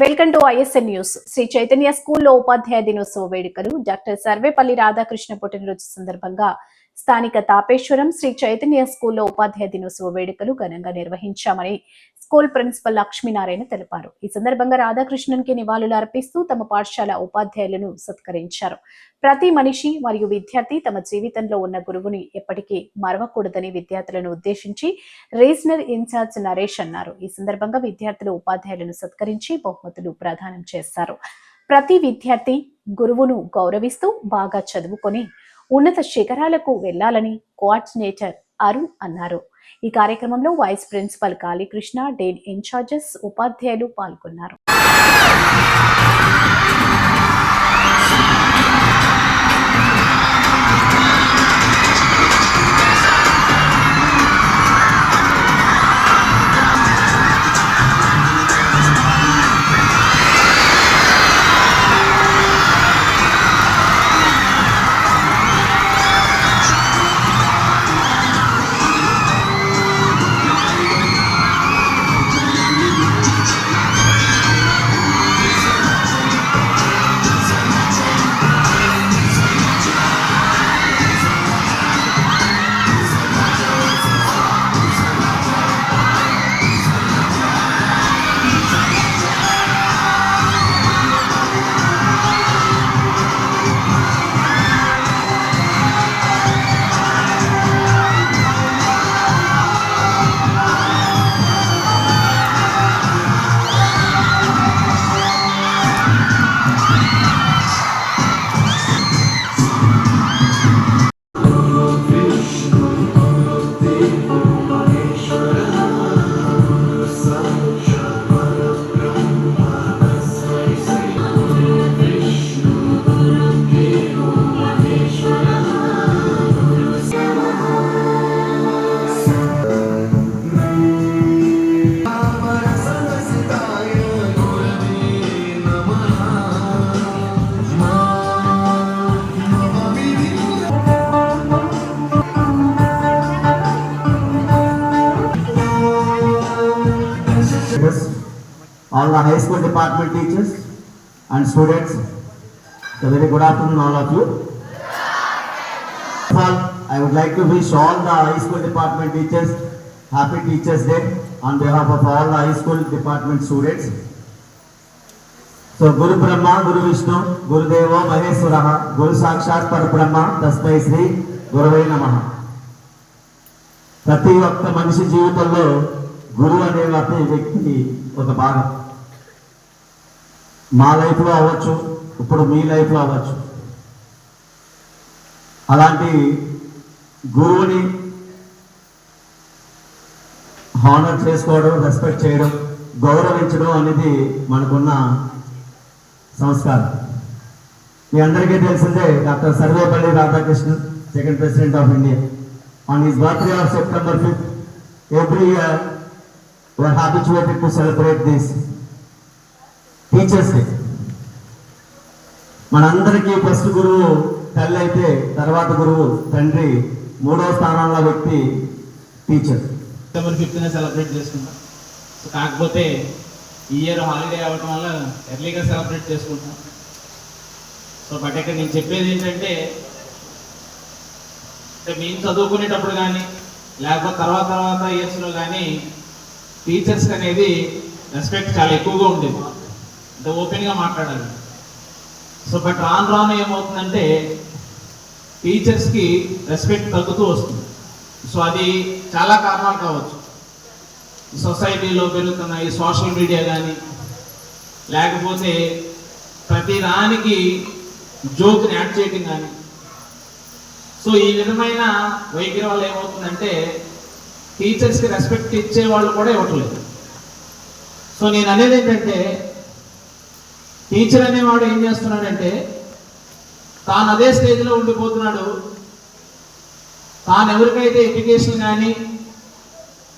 Welcome to ISN news. Shri Chaitanya స్కూల్లో ఉపాధ్యాయ దినోత్సవ వేడుకలు. డాక్టర్ సర్వేపల్లి రాధాకృష్ణ పుట్టినరోజు సందర్భంగా స్థానిక తాపేశ్వరం శ్రీ చైతన్య స్కూల్లో ఉపాధ్యాయ దినోత్సవ వేడుకలు ఘనంగా నిర్వహించామని స్కూల్ ప్రిన్సిపల్ లక్ష్మీనారాయణ తెలిపారు. ఈ సందర్భంగా రాధాకృష్ణన్కి నివాళులు అర్పిస్తూ తమ పాఠశాల ఉపాధ్యాయులను సత్కరించారు. ప్రతి మనిషి మరియు విద్యార్థి తమ జీవితంలో ఉన్న గురువుని ఎప్పటికీ మరవకూడదని విద్యార్థులను ఉద్దేశించి రీజనల్ ఇన్ఛార్జ్ నరేష్ అన్నారు. ఈ సందర్భంగా విద్యార్థులు ఉపాధ్యాయులను సత్కరించి బహుమతులు ప్రదానం చేశారు. ప్రతి విద్యార్థి గురువును గౌరవిస్తూ బాగా చదువుకొని ఉన్నత శిఖరాలకు వెళ్ళాలని కోఆర్డినేటర్ అరుణ్ అన్నారు. ఈ కార్యక్రమంలో vice principal Kalikrishna dean incharges ఉపాధ్యాయులు పాల్గొన్నారు. All the high school department teachers and students. A very good afternoon, all of you. First I would like to wish all the high school department teachers happy Teachers Day on behalf of all the high school department students. So, Guru Brahma, Guru Vishnu, Guru Deva, Maheswara, Guru Sakshat Parabrahma, Tasmai Sri, Guruvai Namaha. ప్రతి ఒక్క మనిషి జీవితంలో గురువు అనే అనే వ్యక్తి ఒక భాగం. మా లైఫ్లో అవ్వచ్చు ఇప్పుడు మీ లైఫ్లో అవ్వచ్చు. అలాంటి గురువుని హానర్ చేసుకోవడం రెస్పెక్ట్ చేయడం గౌరవించడం అనేది మనకున్న సంస్కారం. మీ అందరికీ తెలిసిందే doctor Sarvepalli Radhakrishnan second president of India on his birthday of September fifth every year We're happy to be able to celebrate this? Teachers మనందరికీ ఫస్ట్ గురువు తల్లి అయితే తర్వాత గురువు తండ్రి మూడవ స్థానంలో వ్యక్తి టీచర్ సెప్టెంబర్ ఫిఫ్త్నే సెలబ్రేట్ చేసుకుంటాం. సో కాకపోతే ఈ ఇయర్ హాలిడే అవ్వటం వల్ల ఎర్లీగా సెలబ్రేట్ చేసుకుంటాం. సో బట్ ఇక్కడ నేను చెప్పేది ఏంటంటే మేము చదువుకునేటప్పుడు కానీ లేకపోతే తర్వాత తర్వాత ఇయర్స్లో కానీ టీచర్స్ అనేది రెస్పెక్ట్ చాలా ఎక్కువగా ఉండేది అంటే ఓపెన్గా మాట్లాడాలి. సో బట్ రాను రాను ఏమవుతుందంటే టీచర్స్కి రెస్పెక్ట్ తగ్గుతూ వస్తుంది. సో అది చాలా కారణాలు కావచ్చు. సొసైటీలో పెరుగుతున్న ఈ సోషల్ మీడియా కానీ లేకపోతే ప్రతి దానికి జోక్ని యాడ్ చేయటం కానీ సో ఈ విధమైన వైఖరి వల్ల ఏమవుతుందంటే టీచర్స్కి రెస్పెక్ట్ ఇచ్చే వాళ్ళు కూడా ఇవ్వట్లేదు సో నేను అనేది ఏంటంటే టీచర్ అనేవాడు ఏం చేస్తున్నాడంటే తాను అదే స్టేజ్లో ఉండిపోతున్నాడు. తాను ఎవరికైతే ఎడ్యుకేషన్ కానీ